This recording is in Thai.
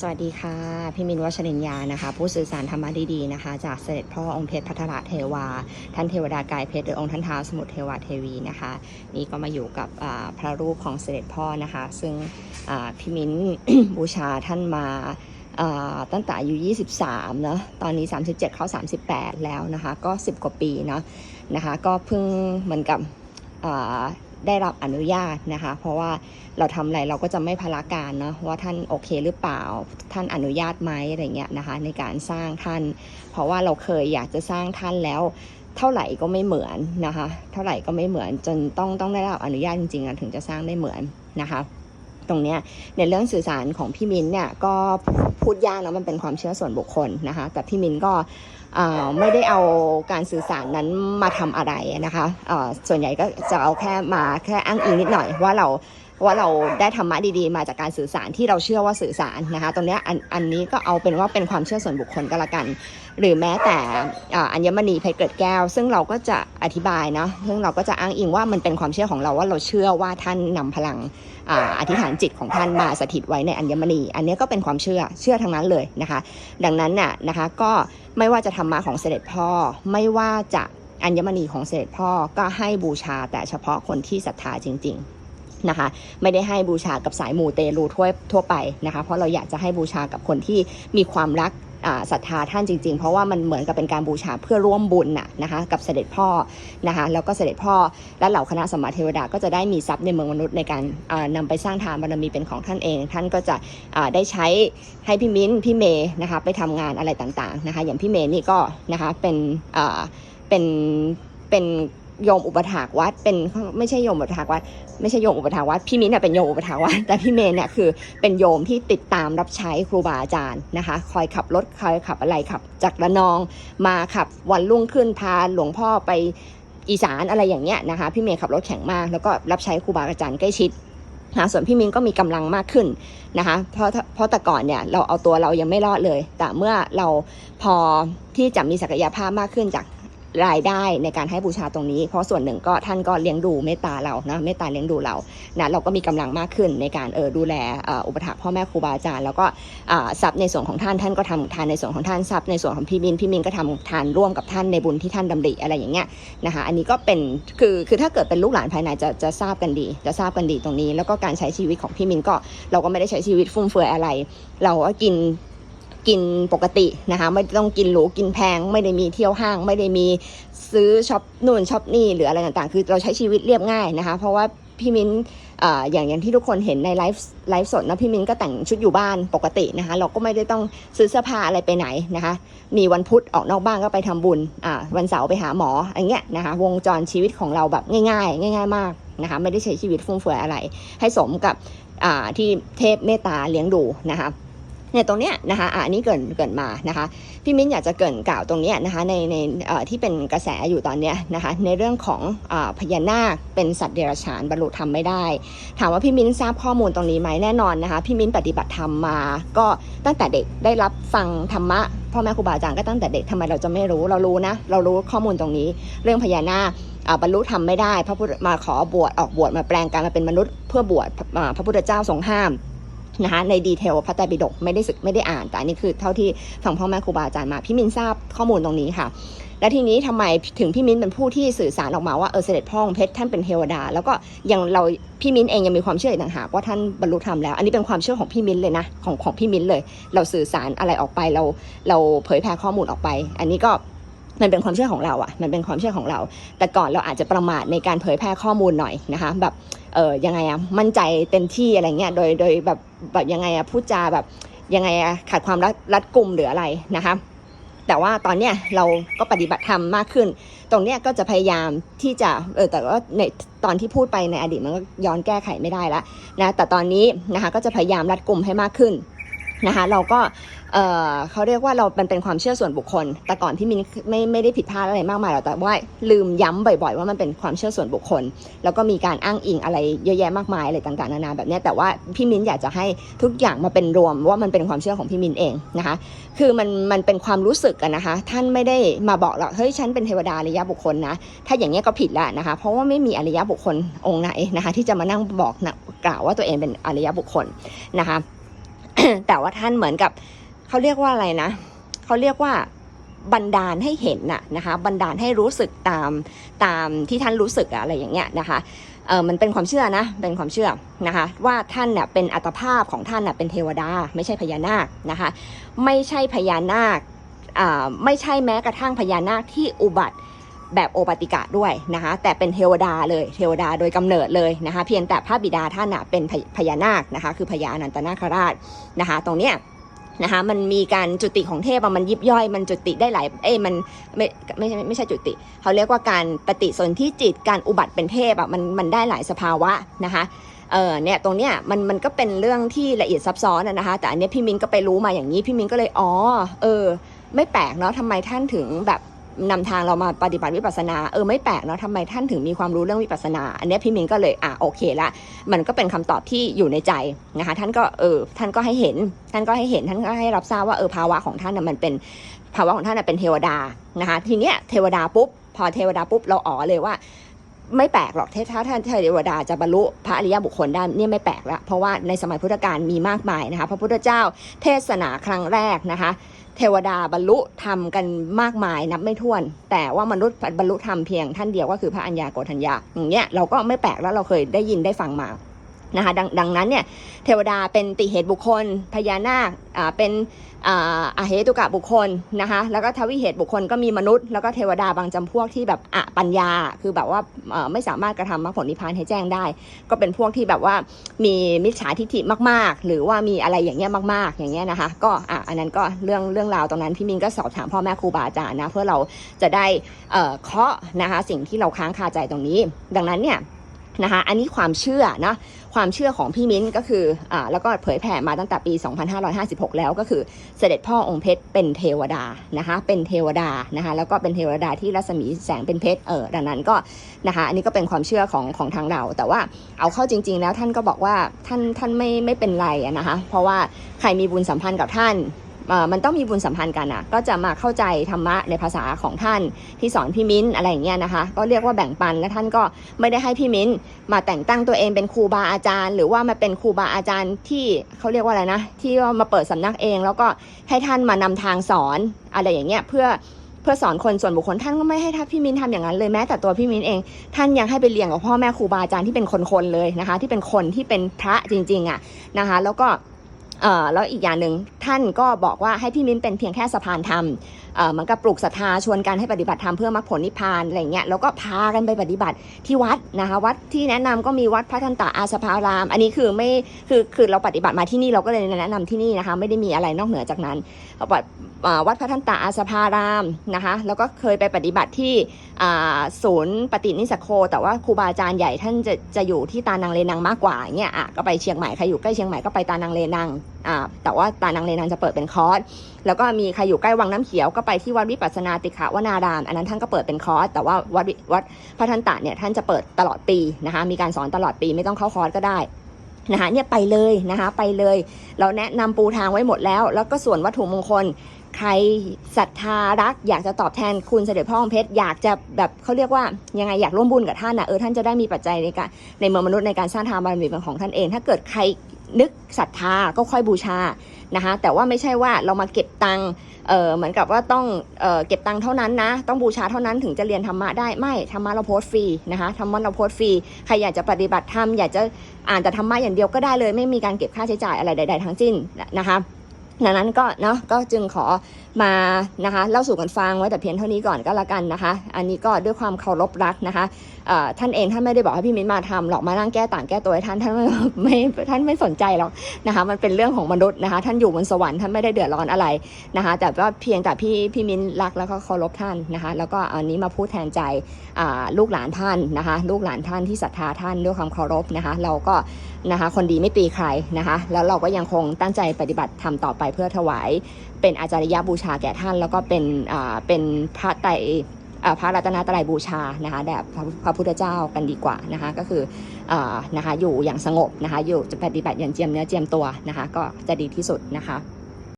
สวัสดีค่ะ พี่มินวัชรินยานะคะ ผู้สื่อสารธรรมะดีๆนะคะ จากเสด็จพ่อองค์เพชรพัทรเทวา ท่านเทวดากายเพชรหรือองค์ท่านท้าวสมุทรเทวาเทวีนะคะ นี่ก็มาอยู่กับพระรูปของเสด็จพ่อนะคะ ซึ่งพี่มินบูชาท่านมาตั้งแต่อายุ 23 เนอะตอนนี้ 37 เข้า 38 แล้วนะคะ ก็ 10 กว่าปีเนาะนะคะ ก็เพิ่งเหมือนกับ ได้รับอนุญาตนะคะ เพราะว่าเราทำอะไรเราก็จะไม่พลาการเนาะว่าท่านโอเคหรือเปล่า ท่านอนุญาตไหมอะไรเงี้ยนะคะ ในการสร้างท่าน เพราะว่าเราเคยอยากจะสร้างท่านแล้ว เท่าไหร่ก็ไม่เหมือนนะคะ เท่าไหร่ก็ไม่เหมือนจนต้องต้องได้รับอนุญาตจริงๆถึงจะสร้างได้เหมือนนะคะ ตรงเนี้ยในเรื่องสื่อสารของพี่มินเนี่ยก็พูดยากนะมันเป็นความเชื่อส่วนบุคคลนะคะแต่พี่มินก็ไม่ได้เอาการสื่อสารนั้นมาทำอะไรนะคะส่วนใหญ่ก็จะเอาแค่มาแค่อ้างอิงนิดหน่อยว่าเรา ว่าเราได้ธรรมะดีๆ มาจากการสื่อสารที่เราเชื่อว่าสื่อสารนะคะตรงนี้อันอันนี้ก็เอาเป็นว่าเป็นความเชื่อส่วนบุคคลก็แล้วกัน หรือแม้แต่อัญมณีเพชรเกิดแก้ว ซึ่งเราก็จะอธิบายเนาะซึ่งเราก็จะอ้างอิงว่ามันเป็นความเชื่อของเราว่าเราเชื่อว่าท่านนำพลังอ่าอธิษฐานจิตของท่านมาสถิตไว้ในอัญมณี อันนี้ก็เป็นความเชื่อเชื่อทั้งนั้นเลยนะคะ ดังนั้นน่ะนะคะก็ไม่ว่าจะธรรมะของเสด็จพ่อไม่ว่าจะอัญมณีของเสด็จพ่อก็ให้บูชาแต่เฉพาะคนที่ศรัทธาจริง ๆ นะคะ ไม่ได้ให้บูชากับสายมูเตลูทั่วทั่วไปนะคะ เพราะเราอยากจะให้บูชากับคนที่มีความรักศรัทธาท่านจริงๆ เพราะว่ามันเหมือนกับเป็นการบูชาเพื่อร่วมบุญน่ะนะคะกับเสด็จพ่อนะคะแล้วก็เสด็จพ่อและเหล่าคณะสมมาเทวดาก็จะได้มีทรัพย์ในเมืองมนุษย์ในการอ่านำไปสร้างทานบารมีเป็นของท่านเอง ท่านก็จะได้ใช้ให้พี่มิ้นพี่เมย์นะคะไปทำงานอะไรต่างๆนะคะอย่างพี่เมย์นี่ก็นะคะเป็นเป็นเป็น โยมอุปถากวัดเป็นไม่ใช่โยมอุปถากวัดไม่ใช่โยมอุปถากวัดพี่มิ้นเน่ยเป็นโยมอุปถากวัดแต่พี่เมย์เนี่ยคือเป็นโยมที่ติดตามรับใช้ครูบาอาจารย์นะคะ คอยขับรถคอยขับอะไรขับ จากระนองมาขับวันรุ่งขึ้นพาหลวงพ่อไปอีสานอะไรอย่างเงี้ยนะคะ พี่เมย์ขับรถแข็งมากแล้วก็รับใช้ครูบาอาจารย์ใกล้ชิดนะส่วนพี่มินก็มีกำลังมากขึ้นนะคะ เพราะเพราะแต่ก่อนเนี่ยเราเอาตัวเรายังไม่รอดเลย แต่เมื่อเราพอที่จะมีศักยภาพมากขึ้นจาก รายได้ในการให้บูชาตรงนี้ เพราะส่วนหนึ่งก็ท่านก็เลี้ยงดูเมตตาเรานะเมตตาเลี้ยงดูเรานะเราก็มีกำลังมากขึ้นในการเออดูแลอ,อุปถัมภ์พ่อแม่ครูบาอาจารย์แล้วก็ทรัพย์ในส่วนของท่านท่านก็ทำทานในส่วนของท่านทรัพย์ในส่วนของพี่มินพี่มินก็ทำทานร่วมกับท่านในบุญที่ท่านดำริอะไรอย่างเงี้ยนะคะอันนี้ก็เป็นคือคือถ้าเกิดเป็นลูกหลานภายในจะจะทราบกันดี จะทราบกันดีตรงนี้ แล้วก็การใช้ชีวิตของพี่มินก็เราก็ไม่ได้ใช้ชีวิตฟุ่มเฟือยอะไร เราก็กิน กินปกตินะคะ ไม่ต้องกินหรูกินแพง ไม่ได้มีเที่ยวห้าง ไม่ได้มีซื้อช็อปนู่นช็อปนี่หรืออะไรต่างๆ คือเราใช้ชีวิตเรียบง่ายนะคะ เพราะว่าพี่มินอ่าอย่างอย่างที่ทุกคนเห็นในไลฟ์ไลฟ์สดนะพี่มิ้นก็แต่งชุดอยู่บ้านปกตินะคะ เราก็ไม่ได้ต้องซื้อเสื้อผ้าอะไรไปไหนนะคะ มีวันพุธออกนอกบ้านก็ไปทำบุญวันเสาร์ไปหาหมออย่างเงี้ยนะคะวงจรชีวิตของเราแบบง่าย ๆ ง่าย ๆ มากนะคะไม่ได้ใช้ชีวิตฟุ่มเฟือยอะไร ให้สมกับที่เทพเมตตาเลี้ยงดูนะคะ เนี่ยตรงเนี้ยนะคะอันนี้เกินเกินมานะคะพี่มิ้นอยากจะเกินกล่าวตรงเนี้ยนะคะในในที่เป็นกระแสอยู่ตอนเนี้ยนะคะในเรื่องของอพญานาคเป็นสัตว์เดรัจฉานบรรลุธรรมไม่ได้ ถามว่าพี่มิ้นทราบข้อมูลตรงนี้ไหมแน่นอนนะคะพี่มิ้นปฏิบัติธรรมมา ก็ตั้งแต่เด็กได้รับฟังธรรมะพ่อแม่ครูบาอาจารย์ก็ตั้งแต่เด็กทำไมเราจะไม่รู้เรารู้นะเรารู้ข้อมูลตรงนี้ เรื่องพญานาคบรรลุธรรมไม่ได้ พระพุทธมาขอบวชออกบวชมาแปลงกายมาเป็นมนุษย์ เพื่อบวชอ่าพระพุทธเจ้าทรงห้าม นะคะในดีเทลพระไตรปิฎกไม่ได้ศึกไม่ได้อ่าน แต่อันนี้คือเท่าที่ฟังพ่อแม่ครูบาอาจารย์มาพี่มินทราบข้อมูลตรงนี้ค่ะ และทีนี้ทำไมถึงพี่มิ้นเป็นผู้ที่สื่อสารออกมาว่าเออเสด็จพ่อองเพชรท่านเป็นเทวดา แล้วก็ยังเราพี่มิ้นเองยังมีความเชื่ออีกต่างหากว่าท่านบรรลุธรรมแล้ว อันนี้เป็นความเชื่อของพี่มิ้นเลยนะของของพี่มิ้นเลย เราสื่อสารอะไรออกไปเราเราเผยแพร่ข้อมูลออกไป อันนี้ก็มันเป็นความเชื่อของเราอะ่ะมันเป็นความเชื่อของเรา แต่ก่อนเราอาจจะประมาทในการเผยแพร่ข้อมูลหน่อยนะคะแบบ เออยังไงอะมั่นใจเต็มที่อะไรเงี้ยโดยโดยแบบแบบยังไงอะพูดจาแบบยังไงอะขาดความรัดรัดกุมหรืออะไรนะคะแต่ว่าตอนเนี้ยเราก็ปฏิบัติธรรมมากขึ้น ตรงเนี้ยก็จะพยายามที่จะเออแต่ว่าในตอนที่พูดไปในอดีตมันก็ย้อนแก้ไขไม่ได้แล้วนะแต่ตอนนี้นะคะก็จะพยายามรัดกลุ่มให้มากขึ้น นะคะเราก็เเขาเรียกว่าเราเป็นเป็นความเชื่อส่วนบุคคล แต่ก่อนที่มินไม่ไม่ได้ผิดพลาดอะไรมากมายหรอกแต่ว่าลืมย้ำบ่อยๆ ว่ามันเป็นความเชื่อส่วนบุคคล แล้วก็มีการอ้างอิงอะไรเยอะแยะมากมายอะไรต่างๆนานาแบบนี้แต่ว่าพี่มินอยากจะให้ทุกอย่างมาเป็นรวมว่ามันเป็นความเชื่อของพี่มินเองนะคะคือมันมันเป็นความรู้สึกกันนะคะ ท่านไม่ได้มาบอกเราเฮ้ยฉันเป็นเทวดาอริยบุคคลนะถ้าอย่างเงี้ก็ผิดล้วนะคะเพราะว่าไม่มีอริยบุคคลองค์ไหนนะคะที่จะมานั่งบอกนะกล่าวว่าตัวเองเป็นอริยบุคคลนะคะ แต่ว่าท่านเหมือนกับเขาเรียกว่าอะไรนะเขาเรียกว่าบันดาลให้เห็นน่ะนะคะบันดาลให้รู้สึกตามตามที่ท่านรู้สึกอะไรอย่างเงี้ยนะคะเออมันเป็นความเชื่อนะเป็นความเชื่อนะคะว่าท่านน่ะเป็นอัตภาพของท่านน่ะเป็นเทวดา ไม่ใช่พญานาคนะคะไม่ใช่พญานาคอ่าไม่ใช่แม้กระทั่งพญานาคที่อุบัติ แบบโอปติกะด้วยนะคะแต่เป็นเทวดาเลยเทวดาโดยกำเนิดเลยนะคะเพียงแต่พระบิดาท่านเป็นพญานาคนะคะคือพญาอนันตนาคราชนะคะตรงเนี้ยนะคะมันมีการจุติของเทพมันยิบย่อย มันจุติได้หลายเอ้ยมันไม่ไม่ใช่ไม่ใช่จุติ เขาเรียกว่าการปฏิสนธิจิตการอุบัติเป็นเทพอะมันมันได้หลายสภาวะนะคะเออเนี่ยตรงเนี้ยมันมันก็เป็นเรื่องที่ละเอียดซับซ้อนนะคะแต่อันนี้พี่มินก็ไปรู้มาอย่างนี้พี่มินก็เลยอ๋อเออไม่แปลกเนาะทำไมท่านถึงแบบ นำทางเรามาปฏิบัติวิปัสนาเออไม่แปลกเนาะทำไมท่านถึงมีความรู้เรื่องวิปัสนา อันนี้พี่มินก็เลยอะโอเคละมันก็เป็นคำตอบที่อยู่ในใจนะคะท่านก็เออท่านก็ให้เห็น ท่านก็ให้เห็นท่านก็ให้รับทราบว่าเออภาวะของท่านน่ะมันเป็นภาวะของท่านน่ะเป็นเทวดานะคะทีเนี้ยเทวดาปุ๊บพอเทวดาปุ๊บเราอ๋อเลยว่า ไม่แปลกหรอกถ้าถ้าท่านเทวดาจะบรรลุพระอริยบุคคลได้เนี่ยไม่แปลกละเพราะว่าในสมัยพุทธกาลมีมากมายนะคะพระพุทธเจ้าเทศนาครั้งแรกนะคะ เทวดาบรรลุธรรมกันมากมายนับไม่ถ้วน แต่ว่ามนุษย์บรรลุธรรมเพียงท่านเดียวก็คือพระอัญญาโกฏัญญาอย่างเงี้ยเราก็ไม่แปลกแล้วเราเคยได้ยินได้ฟังมานะคะดดังนั้นเนี่ยเทวดาเป็นติเหตุบุคคล พญานาคอ่าเป็นอาเหตุกะบุคคลนะคะแล้วก็ทวิเหตุบุคคลก็มีมนุษย์ แล้วก็เทวดาบางจำพวกที่แบบอะปัญญา คือแบบว่าไม่สามารถกระทำมรรคผลนิพพานให้แจ้งได้ ก็เป็นพวกที่แบบว่ามีมิจฉาทิฏฐิมาก ๆ หรือว่ามีอะไรอย่างเงี้ยมาก ๆ อย่างเงี้ยนะคะก็อะ อันนั้นก็เรื่องเรื่องราวตรงนั้นพี่มินก็สอบถามพ่อแม่ครูบาอาจารย์นะเพื่อเราจะได้เคาะนะคะสิ่งที่เราค้างคาใจตรงนี้ ดังนั้นเนี่ยนะคะอันนี้ความเชื่อนะความเชื่อของพี่มิ้นก็คืออ่าแล้วก็เผยแผ่มาตั้งแต่ปี 2556 แล้วก็คือเสด็จพ่อองค์เพชรเป็นเทวดานะคะเป็นเทวดานะคะแล้วก็เป็นเทวดาที่รัศมีแสงเป็นเพชรเออดังนั้นก็นะคะอันนี้ก็เป็นความเชื่อของของทางเรา แต่ว่าเอาเข้าจริง ๆ แล้วท่านก็บอกว่าท่านท่านไม่ไม่เป็นไรนะคะเพราะว่าใครมีบุญสัมพันธ์กับท่าน มันต้องมีบุญสัมพันธ์กันอะก็จะมาเข้าใจธรรมะในภาษาของท่านที่สอนพี่มิ้นอะไรอย่างเงี้ยนะคะ ก็เรียกว่าแบ่งปันและท่านก็ไม่ได้ให้พี่มิ้นมาแต่งตั้งตัวเองเป็นครูบาอาจารย์ หรือว่ามาเป็นครูบาอาจารย์ที่เขาเรียกว่าอะไรนะ ที่ว่ามาเปิดสำนักเอง แล้วก็ให้ท่านมานำทางสอนอะไรอย่างเงี้ยเพื่อเพื่อสอนคนส่วนบุคคลท่านก็ไม่ให้ท่านพี่มิ้นทำอย่างนั้นเลยแม้แต่ตัวพี่มิ้นเอง ท่านยังให้ไปเรียนกับพ่อแม่ครูบาอาจารย์ที่เป็นคนๆเลยนะคะ ที่เป็นคนที่เป็นพระจริงๆอะนะคะ แล้วก็เอ่อแล้วอีกอย่างหนึ่งท่านก็บอกว่าให้พี่มิ้นเป็นเพียงแค่สะพานธรรมเหมือนก็ปลูกศรัทธาชวนกันให้ปฏิบัติธรรมเพื่อมรรคผลนิพพานอะไรเงี้ยแล้วก็พากันไปปฏิบัติที่วัดนะคะวัดที่แนะนำก็มีวัดพระทันตะอาสภาราม อันนี้คือไม่คือคือเราปฏิบัติมาที่นี่เราก็เลยแนะนำที่นี่นะคะไม่ได้มีอะไรนอกเหนือจากนั้นวัดพระทันตาอาสภารามนะคะแล้วก็เคยไปปฏิบัติที่ศูนย์ปฏินิสโค แต่ว่าครูบาอาจารย์ใหญ่ท่านจะจะอยู่ที่ตานังเลนังมากกว่าอย่างเงี้ยอะก็ไปเชียงใหม่ใครอยู่ใกล้เชียงใหม่ก็ไปตานังเลนังอ่าแต่ว่าตานังเลนังจะเปิดเป็นคอร์สแล้วก็มีใครอยู่ใกล้วังน้ำเขียวก็ไปที่วัดวิปัสนาติขาวนาราม อันนั้นท่านก็เปิดเป็นคอร์สแต่ว่าวัดวัดพระทันตะเนี่ยท่านจะเปิดตลอดปีนะคะมีการสอนตลอดปีไม่ต้องเข้าคอร์สก็ได้นะคะเนี่ยไปเลยนะคะไปเลย เราแนะนำปูทางไว้หมดแล้ว แล้วก็ส่วนวัตถุมงคลใครศรัทธารัก อยากจะตอบแทนคุณเสด็จพ่อองเพชรอยากจะแบบเขาเรียกว่ายังไงอยากร่วมบุญกับท่านนะเออท่านจะได้มีปัจจัยในการในเมืองมนุษย์ในการสร้างทานบารมีของท่านเอง ถ้าเกิดใคร นึกศรัทธาก็ค่อยบูชานะคะแต่ว่าไม่ใช่ว่าเรามาเก็บตังค์เหมือนกับว่าต้องเออเก็บตังค์เท่านั้นนะ ต้องบูชาเท่านั้นถึงจะเรียนธรรมะได้ไม่ธรรมะเราโพสต์ฟรีนะคะธรรมะเราโพสต์ฟรีใครอยากจะปฏิบัติธรรมอยากจะอ่านแต่ธรรมะอย่างเดียวก็ได้เลย ไม่มีการเก็บค่าใช้จ่ายอะไรใด ๆ ทั้งสิ้นนะคะดังนั้นก็เนาะก็จึงขอมานะคะเล่าสู่กันฟังไว้แต่เพียงเท่านี้ก่อนก็แล้วกันนะคะ อันนี้ก็ด้วยความเคารพรักนะคะท่านเองท่านไม่ได้บอกให้พี่มิ้นมาทำหรอกมานั่งแก้ต่างแก้ตัวให้ท่านท่านไม่ไม่ท่านไม่สนใจหรอกนะคะมันเป็นเรื่องของมนุษย์นะคะ ท่านอยู่บนสวรรค์ท่านไม่ได้เดือดร้อนอะไรนะคะ แต่ว่าเพียงแต่พี่พี่มิ้นรักแล้วก็เคารพท่านนะคะ แล้วก็อันนี้มาพูดแทนใจลูกหลานท่านนะคะ ลูกหลานท่านที่ศรัทธาท่านด้วยความเคารพนะคะ เราก็นะคะคนดีไม่ตีใครนะคะ แล้วเราก็ยังคงตั้งใจปฏิบัติทำต่อไปเพื่อถวายเป็นอาจาริยบูชาแก่ท่าน แล้วก็เป็นอ่าเป็นพระไตรอ่พระรัตนตรัยบูชานะคะแด่พระพระพุทธเจ้ากันดีกว่านะคะก็คืออานะคะอยู่อย่างสงบนะคะอยู่จะปฏิบัติอย่างเจียมเนื้อเจียมตัวนะคะก็จะดีที่สุดนะคะ